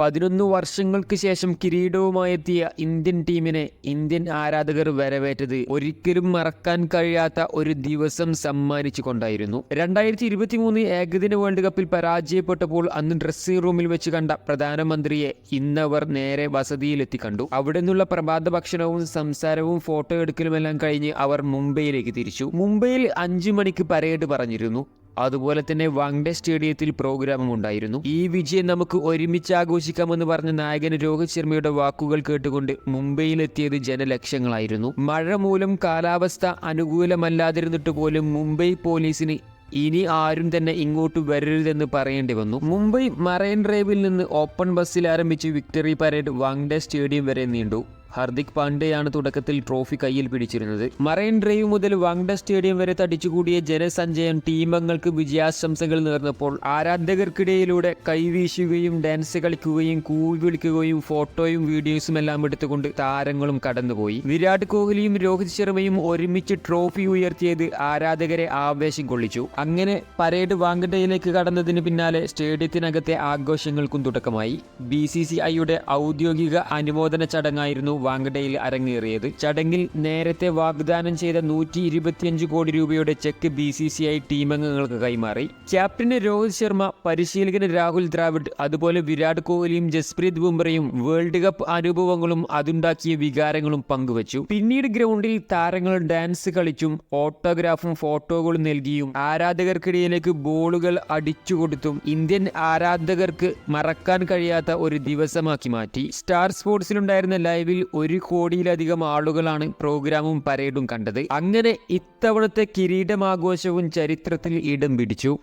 പതിനൊന്ന് വർഷങ്ങൾക്ക് ശേഷം കിരീടവുമായെത്തിയ ഇന്ത്യൻ ടീമിനെ ഇന്ത്യൻ ആരാധകർ വരവേറ്റത് ഒരിക്കലും മറക്കാൻ കഴിയാത്ത ഒരു ദിവസം സമ്മാനിച്ചു കൊണ്ടായിരുന്നു രണ്ടായിരത്തി ഇരുപത്തി മൂന്ന് ഏകദിന വേൾഡ് കപ്പിൽ പരാജയപ്പെട്ടപ്പോൾ അന്ന് ഡ്രസ്സിംഗ് റൂമിൽ വെച്ച് കണ്ട പ്രധാനമന്ത്രിയെ ഇന്നവർ നേരെ വസതിയിലെത്തി കണ്ടു അവിടെ നിന്നുള്ള പ്രഭാത ഭക്ഷണവും സംസാരവും ഫോട്ടോ എടുക്കലുമെല്ലാം കഴിഞ്ഞ് അവർ മുംബൈയിലേക്ക് തിരിച്ചു. മുംബൈയിൽ അഞ്ചു മണിക്ക് പരേഡ് പറഞ്ഞിരുന്നു. അതുപോലെ തന്നെ വാങ്ഡെ സ്റ്റേഡിയത്തിൽ പ്രോഗ്രാമും ഉണ്ടായിരുന്നു. ഈ വിജയം നമുക്ക് ഒരുമിച്ച് ആഘോഷിക്കാമെന്ന് പറഞ്ഞ നായകൻ രോഹിത് ശർമ്മയുടെ വാക്കുകൾ കേട്ടുകൊണ്ട് മുംബൈയിലെത്തിയത് ജനലക്ഷങ്ങളായിരുന്നു. മഴ മൂലം കാലാവസ്ഥ അനുകൂലമല്ലാതിരുന്നിട്ട് പോലും മുംബൈ പോലീസിന് ഇനി ആരും തന്നെ ഇങ്ങോട്ട് വരരുതെന്ന് പറയേണ്ടി വന്നു. മുംബൈ മറൈൻ ഡ്രൈവിൽ നിന്ന് ഓപ്പൺ ബസ്സിൽ ആരംഭിച്ച് വിക്ടറി പരേഡ് വാങ്ഡെ സ്റ്റേഡിയം വരെ നീണ്ടു. ഹർദിക് പാണ്ഡെയാണ് തുടക്കത്തിൽ ട്രോഫി കയ്യിൽ പിടിച്ചിരുന്നത്. മറൈൻ ഡ്രൈവ് മുതൽ വാങ്ഡ സ്റ്റേഡിയം വരെ തടിച്ചുകൂടിയ ജനസഞ്ചയം ടീമംഗങ്ങൾക്ക് വിജയാശംസകൾ നേർന്നപ്പോൾ ആരാധകർക്കിടയിലൂടെ കൈവീശുകയും ഡാൻസ് കളിക്കുകയും കൂവി വിളിക്കുകയും ഫോട്ടോയും വീഡിയോസും എല്ലാം എടുത്തുകൊണ്ട് താരങ്ങളും കടന്നുപോയി. വിരാട് കോഹ്ലിയും രോഹിത് ശർമ്മയും ഒരുമിച്ച് ട്രോഫി ഉയർത്തിയത് ആരാധകരെ ആവേശം കൊള്ളിച്ചു. അങ്ങനെ പരേഡ് വാങ്കഡയിലേക്ക് കടന്നതിന് പിന്നാലെ സ്റ്റേഡിയത്തിനകത്തെ ആഘോഷങ്ങൾക്കും തുടക്കമായി. ബി സി സി ഐയുടെ ഔദ്യോഗിക അനുമോദന ചടങ്ങായിരുന്നു വാങ്കഡയിൽ അരങ്ങേറിയത്. ചടങ്ങിൽ നേരത്തെ വാഗ്ദാനം ചെയ്ത നൂറ്റി ഇരുപത്തിയഞ്ച് കോടി രൂപയുടെ cheque B C C I ടീമംഗങ്ങൾക്ക് കൈമാറി. ക്യാപ്റ്റന് രോഹിത് ശർമ്മ പരിശീലകന് രാഹുൽ ദ്രാവിഡ് അതുപോലെ വിരാട് കോഹ്ലിയും ജസ്പ്രീത് ബുംറയും വേൾഡ് കപ്പ് അനുഭവങ്ങളും അതുണ്ടാക്കിയ വികാരങ്ങളും പങ്കുവച്ചു. പിന്നീട് ഗ്രൗണ്ടിൽ താരങ്ങൾ ഡാൻസ് കളിച്ചും ഓട്ടോഗ്രാഫും ഫോട്ടോകളും നൽകിയും ആരാധകർക്കിടയിലേക്ക് ബോളുകൾ അടിച്ചുകൊടുത്തും ഇന്ത്യൻ ആരാധകർക്ക് മറക്കാൻ കഴിയാത്ത ഒരു ദിവസമാക്കി മാറ്റി. സ്റ്റാർ സ്പോർട്സിലുണ്ടായിരുന്ന ലൈവിൽ ഒരു കോടിയിലധികം ആളുകളാണ് പ്രോഗ്രാമും പരേഡും കണ്ടത്. അങ്ങനെ ഇത്തവണത്തെ കിരീടമാഘോഷവും ചരിത്രത്തിൽ ഇടം പിടിച്ചു.